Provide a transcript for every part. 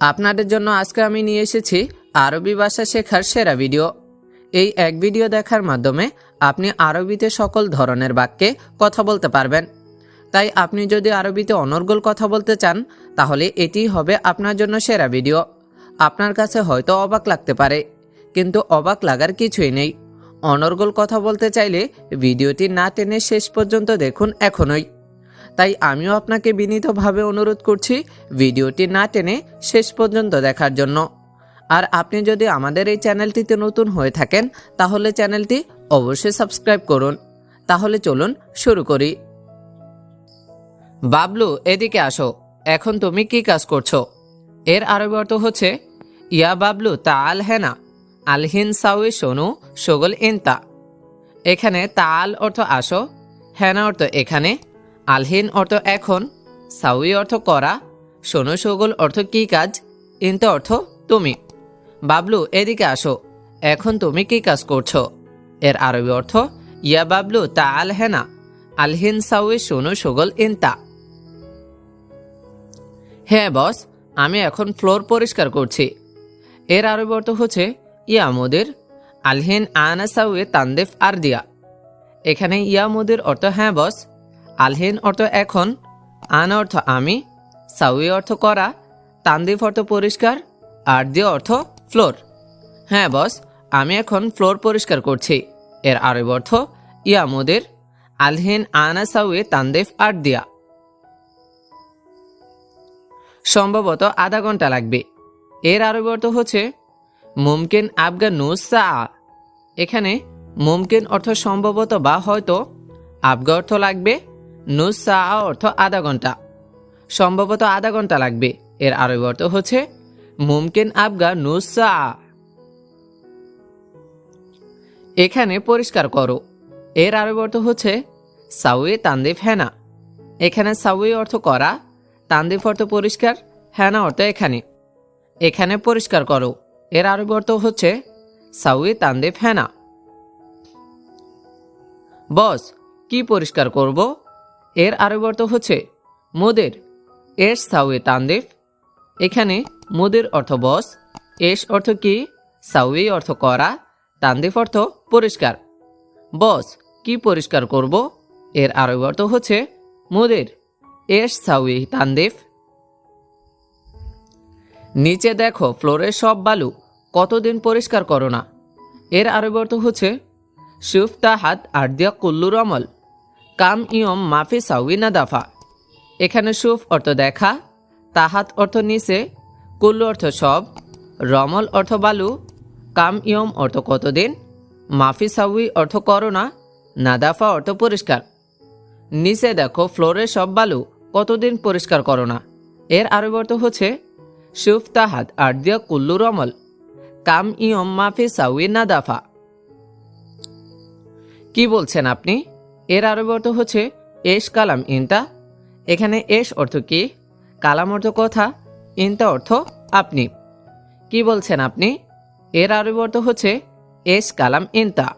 আপনাদের জন্য আজকে আমি নিয়ে এসেছি আরবি ভাষা শেখার সেরা ভিডিও। এই এক ভিডিও দেখার মাধ্যমে আপনি আরবিতে সকল ধরনের বাক্যে কথা বলতে পারবেন। তাই আপনি যদি আরবিতে অনর্গল কথা বলতে চান, তাহলে এটিই হবে আপনার জন্য সেরা ভিডিও। আপনার কাছে হয়তো অবাক লাগতে পারে, কিন্তু অবাক লাগার কিছুই নেই। অনর্গল কথা বলতে চাইলে ভিডিওটি না টেনে শেষ পর্যন্ত দেখুন এখনই। তাই আমিও আপনাকে বিনীতভাবে অনুরোধ করছি ভিডিওটি না টেনে শেষ পর্যন্ত দেখার জন্য। আর আপনি যদি আমাদের এই চ্যানেলটিতে নতুন হয়ে থাকেন, তাহলে চ্যানেলটি অবশ্যই সাবস্ক্রাইব করুন। তাহলে চলুন শুরু করি। বাবলু, এদিকে আসো। এখন তুমি কি কাজ করছ? এর আরবি অর্থ হচ্ছে, ইয়া বাবলু, তা আল হেনা। আলহিন সাউই সোনু, সগল ইনতা। এখানে তাল অর্থ আসো, হেনা অর্থ এখানে আলহিন অর্থ এখন সাউই অর্থ করা সোনু সগল অর্থ কি কাজ, ইনতা অর্থ তুমি। বাবলু, এদিকে আসো, এখন তুমি কি কাজ করছ? এর আরবি অর্থ, ইয়া বাবলু তা আল হেনা আলহিন সাউই সোনু সগল ইনতা। হ্যাঁ বস, আমি এখন ফ্লোর পরিষ্কার করছি। এর আরবি অর্থ হচ্ছে, ইয়া মোদের, আলহিন আনা সাউয়ে তান্দেফ আর দিয়া এখানে ইয়া মোদের অর্থ হ্যাঁ বস আলহিন অর্থ এখন, আনা অর্থ আমি সাউই অর্থ করা, তান্দিফ অর্থ পরিষ্কার আর দিয়া অর্থ ফ্লোর। হ্যাঁ বস, আমি এখন ফ্লোর পরিষ্কার করছি। এর আরবি অর্থ ইয়া মোদের, আলহিন, আনা, সাউয়ে, তান্দেফ আর দিয়া সম্ভবত আধা ঘণ্টা লাগবে। এর আরবি অর্থ হচ্ছে, মুমকিন আবগা নুসা। এখানে মুমকিন অর্থ সম্ভবত বা হয়তো, আবগা অর্থ লাগবে নুসা অর্থ আধা ঘণ্টা। সম্ভবত আধা ঘণ্টা লাগবে। এর আরবি অর্থ হচ্ছে, মুমকিন আবগা নুসা এখানে পরিষ্কার করো। এর আরবি অর্থ হচ্ছে, সাউয়ে তান্দিফ হেনা। এখানে সাউয়ে অর্থ করা, তান্দিফ অর্থ পরিষ্কার, হেনা অর্থ এখানে। এখানে পরিষ্কার করো। এর আরবি অর্থ হচ্ছে সাউই তান্দিফ হ্যানা বস, কি পরিষ্কার করব? এর আরবি অর্থ হচ্ছে মোদের। এস সাউয়ে তান্দিফ। এখানে মোদের অর্থ বস, এস অর্থ কি সাউই অর্থ করা, তান্দিফ অর্থ পরিষ্কার। বস, কি পরিষ্কার করব? এর আরবি অর্থ হচ্ছে মোদের। এস সাউই তান্দিফ। নিচে দেখো, ফ্লোরের সব বালু। কতদিন পরিষ্কার করো না। এর আরবি অর্থ হচ্ছে সুফ তাহাত আর্দিয়া কুল্লুর অমল কাম ইয়ম মাফি সাউই না দাফা। এখানে সুফ অর্থ দেখা, তাহাত অর্থ নিচে, কুল্লু অর্থ সব, রমল অর্থ বালু, কাম ইয়ম অর্থ কতদিন, মাফি সাউই অর্থ করো না নাদাফা অর্থ পরিষ্কার। নিচে দেখো ফ্লোরের সব বালু, কতদিন পরিষ্কার করো না। এর আরবি অর্থ হচ্ছে, সুফ, তাহাত আর্দিয়া কুল্লু, রমল। কাম ইয়ম মাফি সাউই না দাফা। কি বলছেন আপনি? এর আরবি অর্থ হচ্ছে এস কালাম ইনতা। এখানে এস অর্থ কি? কালাম অর্থ কথা, ইনতা অর্থ আপনি। কি বলছেন আপনি? এর আরবি অর্থ হচ্ছে এস কালাম ইনতা।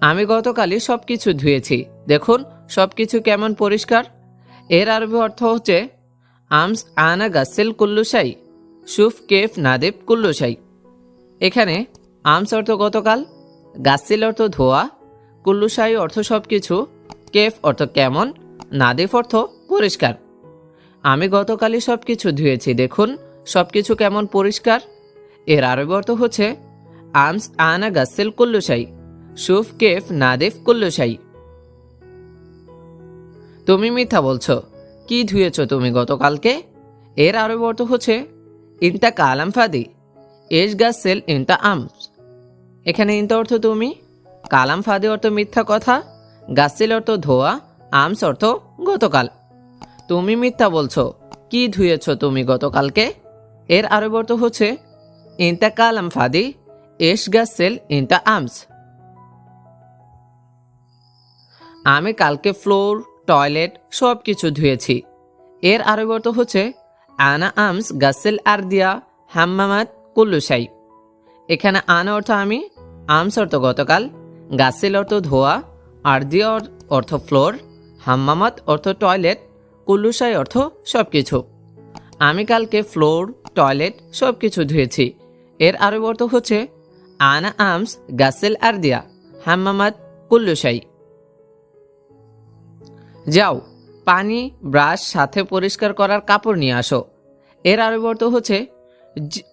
আমি গতকালই সব কিছু ধুয়েছি। দেখুন সব কিছু কেমন পরিষ্কার। এর আরবি অর্থ হচ্ছে আমস আনা গাসেল কুল্লুসাই সুফ কেফ নাদেব কুল্লুসাই এখানে আমস অর্থ গতকাল গাসিল অর্থ ধোয়া কুল্লুসাই অর্থ সব কিছু কেফ অর্থ কেমন, নাদেফ অর্থ পরিষ্কার। আমি গতকালই সব কিছু ধুয়েছি, দেখুন সব কিছু কেমন পরিষ্কার। এর আরবি অর্থ হচ্ছে, আমস আনা গাসেল কুল্লুসাই সুফ, কেফ, নাদেফ কুল্লুসাই তুমি মিথ্যা বলছো, কি ধুয়েছ তুমি গতকালকে? এর আরবি অর্থ হচ্ছে, ইনতা কালাম ফাদি এস গাছেল ইনতা আমস। এখানে ইনতা অর্থ তুমি? কালাম ফাদি অর্থ মিথ্যা কথা গাছেল অর্থ ধোয়া, আমস অর্থ গতকাল। তুমি মিথ্যা বলছো, কি ধুয়েছ তুমি গতকালকে? এর আরবি অর্থ হচ্ছে, ইনতা কালাম ফাদি এস গাছেল ইনতা আমস। আমি কালকে ফ্লোর, টয়লেট সব কিছু ধুয়েছি। এর আরবি অর্থ হচ্ছে, আনা আমস গাসেল আর দিয়া হাম্মামাত কুল্লুসাই এখানে আনা অর্থ আমি আমস অর্থ গতকাল গাসেল অর্থ ধোয়া আর দিয়া অর্থ ফ্লোর, হাম্মামাত অর্থ টয়লেট কুল্লুসাই অর্থ সব কিছু আমি কালকে ফ্লোর, টয়লেট সব কিছু ধুয়েছি। এর আরব অর্থ হচ্ছে, আনা আমস আর দিয়া হাম্মামাত কুল্লুসাই যাও, পানি, ব্রাশ সাথে পরিষ্কার করার কাপড় নিয়ে আসো। এর আরব অর্থ হচ্ছে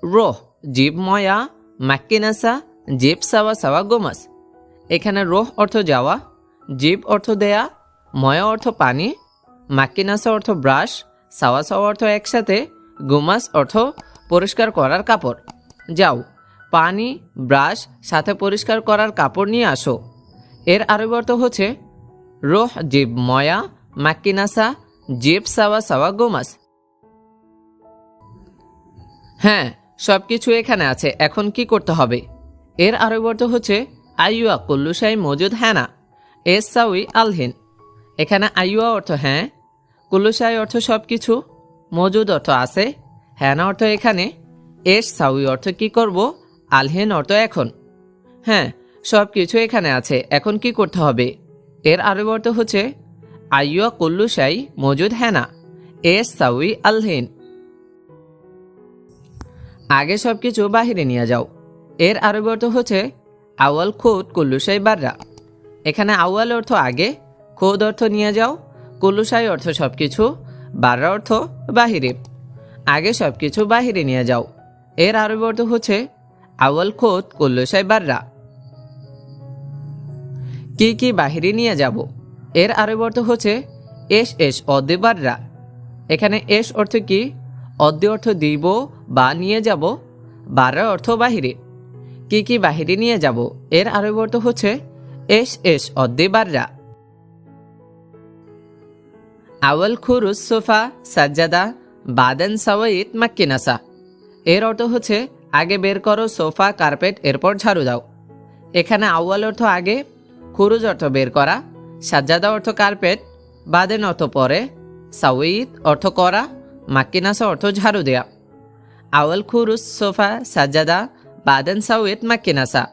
রোহ জিব ময়া মাক্কিনাসা, জিব সাওয়া সাওয়া গোমাস। এখানে রোহ অর্থ যাওয়া, জিব অর্থ দেয়া, ময়া অর্থ পানি, মাক্কিনাসা অর্থ ব্রাশ, সাওয়া সাওয়া অর্থ একসাথে, গোমাস অর্থ পরিষ্কার করার কাপড়। যাও, পানি, ব্রাশ সাথে পরিষ্কার করার কাপড় নিয়ে আসো। এর আরব অর্থ হচ্ছে, রোহ, জিব, ময়া, মাক্কিনাসা, জিব সাওয়া সাওয়া গোমাস। হ্যাঁ সব কিছু এখানে আছে, এখন কি করতে হবে? এর আরব অর্থ হচ্ছে, আইয়ুয়া কুল্লুসাই মজুদ হ্যানা। এস সাউই আলহিন। এখানে আইয়ুয়া অর্থ হ্যাঁ কুল্লুসাই অর্থ সব কিছু মজুদ অর্থ আছে, হ্যানা অর্থ এখানে, এস সাউই অর্থ কি করব, আলহিন অর্থ এখন। হ্যাঁ সব কিছু এখানে আছে, এখন কি করতে হবে? এর আরব অর্থ হচ্ছে, আইয়ুয়া কুল্লুসাই মজুদ হ্যানা, এস সাউই আলহিন। আগে সব কিছু বাহিরে নিয়ে যাও। এর আরব অর্থ হচ্ছে আওয়াল খুদ কুল্লুসাই বাররা। এখানে আওয়াল অর্থ আগে, খোদ অর্থ নিয়ে যাও কুল্লুসাই অর্থ সব কিছু বাররা অর্থ বাহিরে। আগে সব কিছু বাহিরে নিয়ে যাও। এর আরব অর্থ হচ্ছে আওয়াল খুদ কুল্লুসাই বাররা। কি কি বাহিরে নিয়ে যাব? এর আরব অর্থ হচ্ছে, এস এস অদে বাররা। এখানে এস অর্থ কি? অদ্য অর্থ দিব বা নিয়ে যাব, বাররা অর্থ বাহিরে। কি কি বাহিরে নিয়ে যাব, এর আরব অর্থ হচ্ছে এস এস অদ্দে বাররা। আওয়াল খুরুস সোফা, সাজ্জাদা, বাদেন সাওয়াইত মাক্কিনাসা এর অর্থ হচ্ছে, আগে বের করো সোফা, কার্পেট, এরপর ঝাড়ু দাও। এখানে আউয়াল অর্থ আগে, খুরুজ অর্থ বের করা, সাজ্জাদা অর্থ কার্পেট, বাদেন অর্থ পরে সাউইদ অর্থ করা মাক্কিনাসা অর্থ ঝাড়ু দেয়া। আওয়াল খুরুস, সোফা, সাজ্জাদা, বাদেন সাউইদ মাক্কিনাসা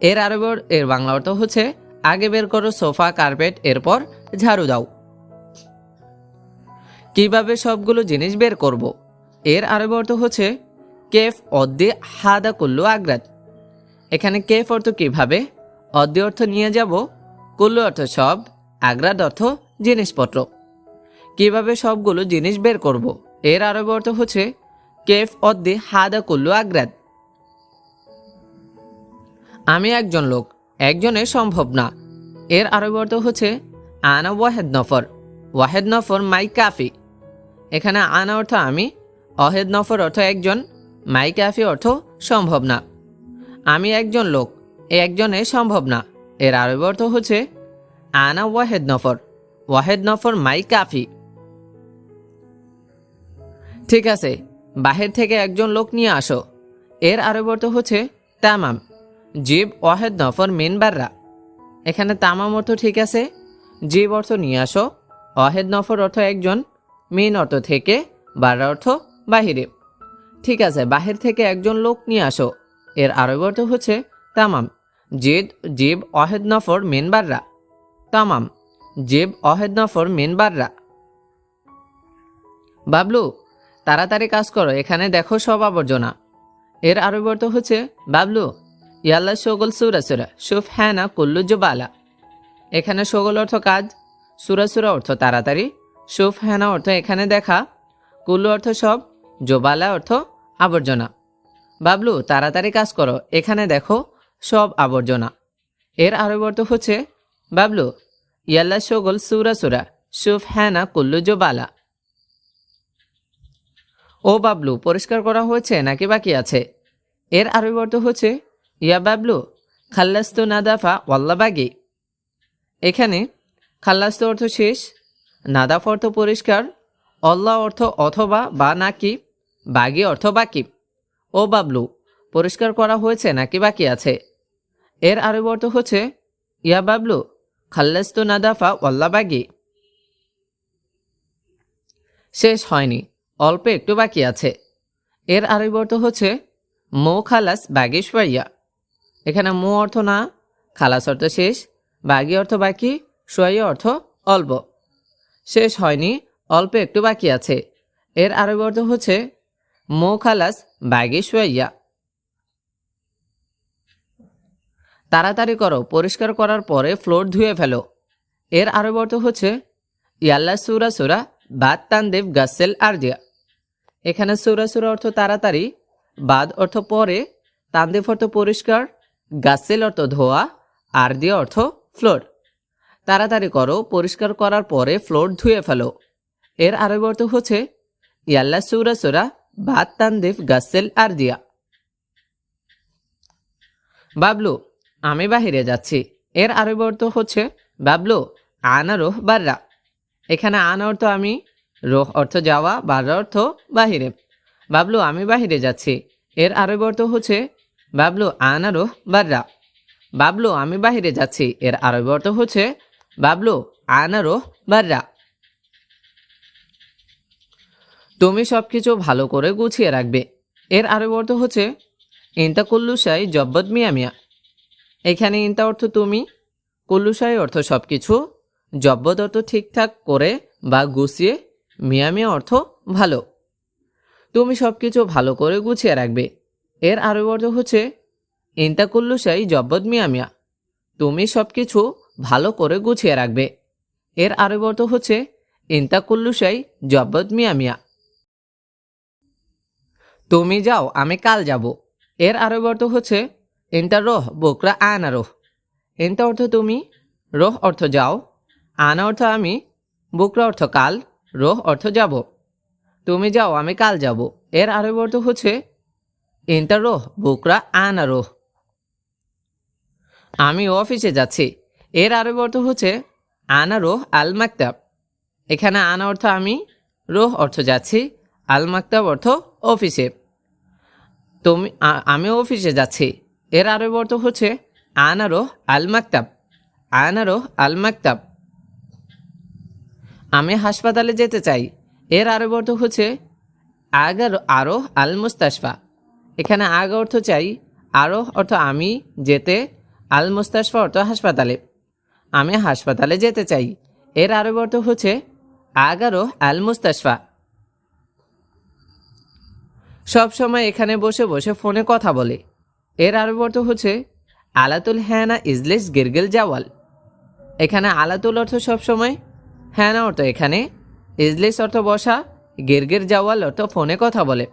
এর আরব এর বাংলা অর্থ হচ্ছে, আগে বের করো সোফা, কার্পেট, এরপর ঝাড়ু দাও। কীভাবে সবগুলো জিনিস বের করব? এর আরব অর্থ হচ্ছে, কেফ অদ্দে হাদা কুল্লু আগ্রাত। এখানে কেফ অর্থ কীভাবে? অদ্দে অর্থ নিয়ে যাব, কুল্লু অর্থ সব, আগ্রাত অর্থ জিনিসপত্র। কীভাবে সবগুলো জিনিস বের করব? এর আরব অর্থ হচ্ছে, কেফ অদ্দে হাদা কুল্লু আগ্রাত আমি একজন লোক, একজনের সম্ভব না। এর আরব অর্থ হচ্ছে, আনা ওয়াহেদ নফর। ওয়াহেদ নফর মাই কাফি। এখানে আনা অর্থ আমি, অহেদ নফর অর্থ একজন, মাই কাফি অর্থ সম্ভব না। আমি একজন লোক একজনে সম্ভব না। এর আরব অর্থ হচ্ছে, আনা ওয়াহেদ নফর। ওয়াহেদ নফর মাই কাফি। ঠিক আছে, বাহির থেকে একজন লোক নিয়ে আসো। এর আরব অর্থ হচ্ছে তামাম, জীব ওয়াহেদ নফর মিন বাররা। এখানে তামাম অর্থ ঠিক আছে, জীব অর্থ নিয়ে আসো অহেদ নফর অর্থ একজন, মিন অর্থ থেকে, বাররা অর্থ বাহিরে। ঠিক আছে, বাহির থেকে একজন লোক নিয়ে আসো। এর আরব অর্থ হচ্ছে তামাম, জিদ, জীব অহেদ নফর মিন বাররা। তামাম, জীব অহেদ নফর মিন বাররা। বাবলু তাড়াতাড়ি কাজ করো, এখানে দেখো সব আবর্জনা। এর আরব অর্থ হচ্ছে, বাবলু, ইয়াল্লা শগল সুরা সুরা, সুফ হ্যানা কুল্লু জুবালা। এখানে শগল অর্থ কাজ, সুরা সুরা অর্থ তাড়াতাড়ি, সুফ হ্যানা অর্থ এখানে দেখা, কুল্লু অর্থ সব, জোবালা অর্থ আবর্জনা। বাবলু, তাড়াতাড়ি কাজ করো, এখানে দেখো সব আবর্জনা। এর আরব অর্থ হচ্ছে, বাবলু, ইয়াল্লা শগল সুরা সুরা, সুফ হ্যানা কুল্লু জোবালা। ও বাবলু, পরিষ্কার করা হয়েছে নাকি বাকি আছে? এর আরবি অর্থ হচ্ছে, ইয়া বাবলু, খাল্লাস্তু নাদাফা ওয়াল্লাবাগি এখানে, খাল্লাস্তু অর্থ শেষ, নাদাফ অর্থ পরিষ্কার অল্লাহ অর্থ অথবা বা নাকি, বাগি অর্থ বাকি। ও বাবলু, পরিষ্কার করা হয়েছে নাকি বাকি আছে? এর আরবি অর্থ হচ্ছে, ইয়া বাবলু, খাল্লাস্তু নাদাফা ওয়াল্লাবাগি শেষ হয়নি। অল্প একটু বাকি আছে। এর আরবি অর্থ হচ্ছে মো খালাস বাগিস পাইয়া এখানে মো অর্থ না, খালাস অর্থ শেষ, বাগি অর্থ বাকি সোয়াইয়া অর্থ অল্প। শেষ হয়নি, অল্প একটু বাকি আছে। এর আরবি অর্থ হচ্ছে মো খালাস ব্যাগে শুয়াইয়া তাড়াতাড়ি করো, পরিষ্কার করার পরে ফ্লোর ধুয়ে ফেলো। এর আরবি অর্থ হচ্ছে ইয়াল্লা সুরা সুরা বাদ তানদেব গাসেল দিয়া এখানে সুরা সুরা অর্থ তাড়াতাড়ি, বাদ অর্থ পরে তানদেব অর্থ পরিষ্কার, গাসেল অর্থ ধোয়া আর দিয়া অর্থ ফ্লোর। তাড়াতাড়ি করো, পরিষ্কার করার পরে ফ্লোর ধুয়ে ফেলো। এর আরবি অর্থ হচ্ছে, ইয়াল্লা সুরা সুরা, বাদ তানদেব গাসেল আর দিয়া বাবলু, আমি বাহিরে যাচ্ছি। এর আরবি অর্থ হচ্ছে, বাবলু, আনা রোহ বাররা। এখানে আনা অর্থ আমি রোহ অর্থ যাওয়া বাররা অর্থ বাহিরে। বাবলু, আমি বাহিরে যাচ্ছি। এর আরবি অর্থ হচ্ছে, বাবলু, আনা রোহ বাররা। বাবলু, আমি বাহিরে যাচ্ছি। এর আরবি অর্থ হচ্ছে, বাবলু, আনা রোহ বাররা। তুমি সবকিছু ভালো করে গুছিয়ে রাখবে। এর আরবি অর্থ হচ্ছে, ইন্তা কুল্লুসাই জব্বত মিয়া মিয়া। এখানে ইন্তা অর্থ তুমি কুল্লুসাই অর্থ সব কিছু জব্বত অর্থ ঠিকঠাক করে বা গুছিয়ে মিয়া মিয়া অর্থ ভালো। তুমি সব কিছু ভালো করে গুছিয়ে রাখবে। এর আরবি অর্থ হচ্ছে ইন্তা কুল্লুসাই জব্বত মিয়া মিয়া তুমি সব কিছু ভালো করে গুছিয়ে রাখবে। এর আরবি অর্থ হচ্ছে ইন্তা কুল্লুসাই জব্বত মিয়া মিয়া তুমি যাও, আমি কাল যাব। এর আরবি অর্থ হচ্ছে ইন্টা রোহ বোকরা আনা রোহ। ইন্টা অর্থ তুমি, রোহ অর্থ যাও। আনা অর্থ আমি, বোকরা অর্থ কাল। রোহ অর্থ যাব। তুমি যাও, আমি কাল যাব। এর আরবি অর্থ হচ্ছে ইন্টার রোহ, বুকরা আনা রোহ। আমি অফিসে যাচ্ছি। এর আরবি অর্থ হচ্ছে, আনা রোহ আল মাকতাব। এখানে আনা অর্থ আমি, রোহ অর্থ যাচ্ছি, আল মাকতাব অর্থ অফিসে। তুমি আমি অফিসে যাচ্ছি। এর আরবি অর্থ হচ্ছে আনারো আল মাকতাব। আনারো আল মাকতাব। আমি হাসপাতালে যেতে চাই। এর আরবি অর্থ হচ্ছে আগার আরও আল মুস্তাশফা। এখানে আগ অর্থ চাই, আরও অর্থ আমি যেতে, আল মুস্তাশফা অর্থ হাসপাতালে। আমি হাসপাতালে যেতে চাই। এর আরবি অর্থ হচ্ছে আগারো আল মুস্তাশফা। সব সময় এখানে বসে বসে ফোনে কথা বলে। এর আরবি অর্থ হচ্ছে আলাতুল হ্যানা ইজলিস গিরগিল জাওয়াল। এখানে আলাতুল অর্থ সবসময় হ্যানা অর্থ এখানে। ইজলিস অর্থ বসা, গেরগের জাওয়াল অর্থ ফোনে কথা বলে।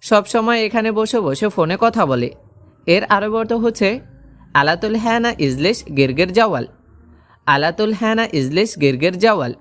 সবসময় এখানে বসে বসে ফোনে কথা বলে। এর আরব অর্থ হচ্ছে, আলাতুল হ্যানা ইজলিস গেরগের জাওয়াল। আলাতুল হ্যানা ইজলিস গেরগের জাওয়াল।